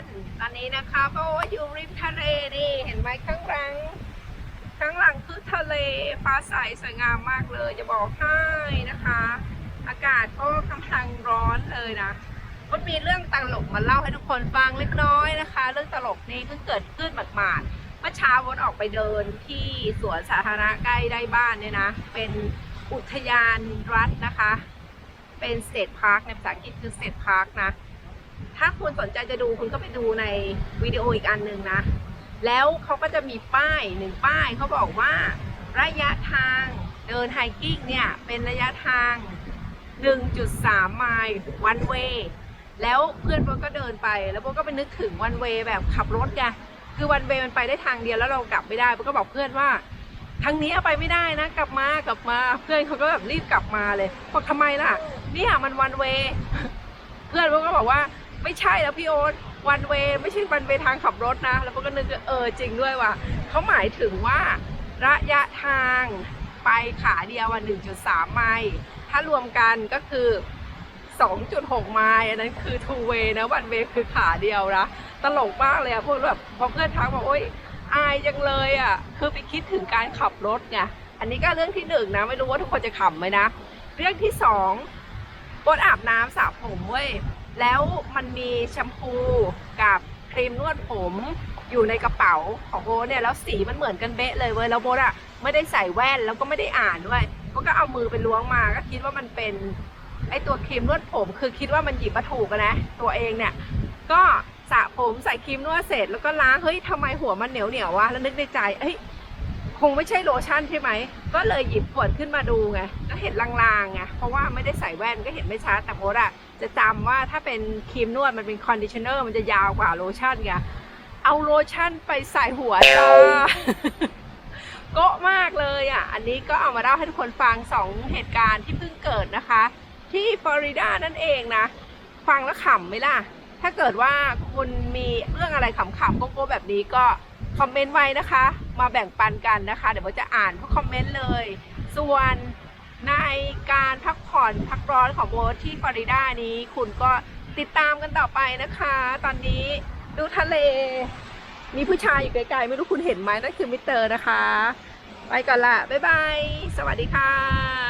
น ตอนนี้นะคะเพราะว่าอยู่ริมทะเลนี่เห็นไหมข้างหลังข้างหลังคือทะเลฟ้าใสสวยงามมากเลยจะบอกให้นะคะ อากาศก็กำลังร้อนเลยนะมันมีเรื่องตลกมาเล่าให้ทุกคนฟังเล็กน้อยนะคะ เรื่องตลกนี้เพิ่งเกิดขึ้นหมาดๆเมื่อเช้าวนออกไปเดินที่สวนสาธารณะใกล้ได้บ้านเนี่ยนะ เป็นอุทยานรัฐนะคะ เป็นสเตทพาร์คในภาษาอังกฤษคือสเตทพาร์คนะ ถ้าคุณสนใจจะดูคุณก็ไปดูในวิดีโออีกอันหนึ่งนะ แล้วเขาก็จะมีป้ายหนึ่งป้ายเขาบอกว่า ระยะทางเดินไฮกิ้งเนี่ย เป็นระยะทาง 1.3 ไมล์วันเวแล้วเพื่อนโบก็เดินไปแล้วโบก็ไปนึกถึงวันเวแบบขับรถไงคือวันเวมันไปได้ทางเดียวแล้วเรากลับไม่ได้โบก็บอกเพื่อนว่าทางนี้ไปไม่ได้นะ กลับมากลับมาเพื่อนเขาก็แบบรีบกลับมาเลยบอกทำไมล่ะเนี่ยมันวันเวเพื่อนโบก็บอกว่า ไม่ใช่แล้วพี่โอ๊ตวันเวไม่ใช่วันเวทางขับรถนะ แล้วก็นึกเออจริงด้วยว่ะเขาหมายถึงว่าระยะทางไปขาเดียววัน1.3 ไมล์ถ้ารวมกันก็คือ 2.6 ไมล์อันนั้นคือ two way นะ one way คือขาเดียวนะตลกมากเลยอะพวกแบบพอเพื่อนทักบอกโอ๊ยอายจังเลยอะคือไปคิดถึงการขับรถไงอันนี้ก็เรื่องที่หนึ่งนะไม่รู้ว่าทุกคนจะขำไหมนะ เรื่องที่สองบดอาบน้ำสระผมเว้ย แล้วมันมีแชมพูกับครีมนวดผมอยู่ในกระเป๋าของโบเนี่ยแล้วสีมันเหมือนกันเบ๊ะเลยเว้ยแล้วโบอะไม่ได้ใส่แว่นแล้วก็ไม่ได้อ่านด้วยโบก็เอามือไปล้วงมาก็คิดว่ามันเป็นไอตัวครีมนวดผมคือคิดว่ามันหยิบมาถูกนะ ตัวเองเนี่ย ก็สระผมใส่ครีมนวดเสร็จแล้วก็ล้างเฮ้ยทำไมหัวมันเหนียวเหนียววะแล้วนึกในใจเฮ้ย คงไม่ใช่โลชั่นใช่ไหม ก็เลยหยิบขวดขึ้นมาดูไง ก็เห็นลางๆไง เพราะว่าไม่ได้ใส่แว่นก็เห็นไม่ชัด แต่โบทอะจะจำว่าถ้าเป็นครีมนวดมันเป็นคอนดิชเนอร์มันจะยาวกว่าโลชั่นไง เอาโลชั่นไปใส่หัวจ้าโก๊ะมากเลยอะ อันนี้ก็เอามาเล่าให้ทุกคนฟังสองเหตุการณ์ที่เพิ่งเกิดนะคะ ที่ฟลอริดานั่นเองนะ ฟังแล้วขำไหมล่ะ ถ้าเกิดว่าคุณมีเรื่องอะไรขำๆโก๊ะๆแบบนี้ก็คอมเมนต์ไว้นะคะ มาแบ่งปันกันนะคะ เดี๋ยวโบจะอ่านทุกคอมเมนต์เลย ส่วนในการพักผ่อนพักร้อนของโบทที่ฟลอริดานี้ คุณก็ติดตามกันต่อไปนะคะ ตอนนี้ดูทะเล มีผู้ชายอยู่ไกลๆไม่รู้คุณเห็นไหมนั่นคือมิสเตอร์นะคะ ไปก่อนละบ๊ายบาย สวัสดีค่ะ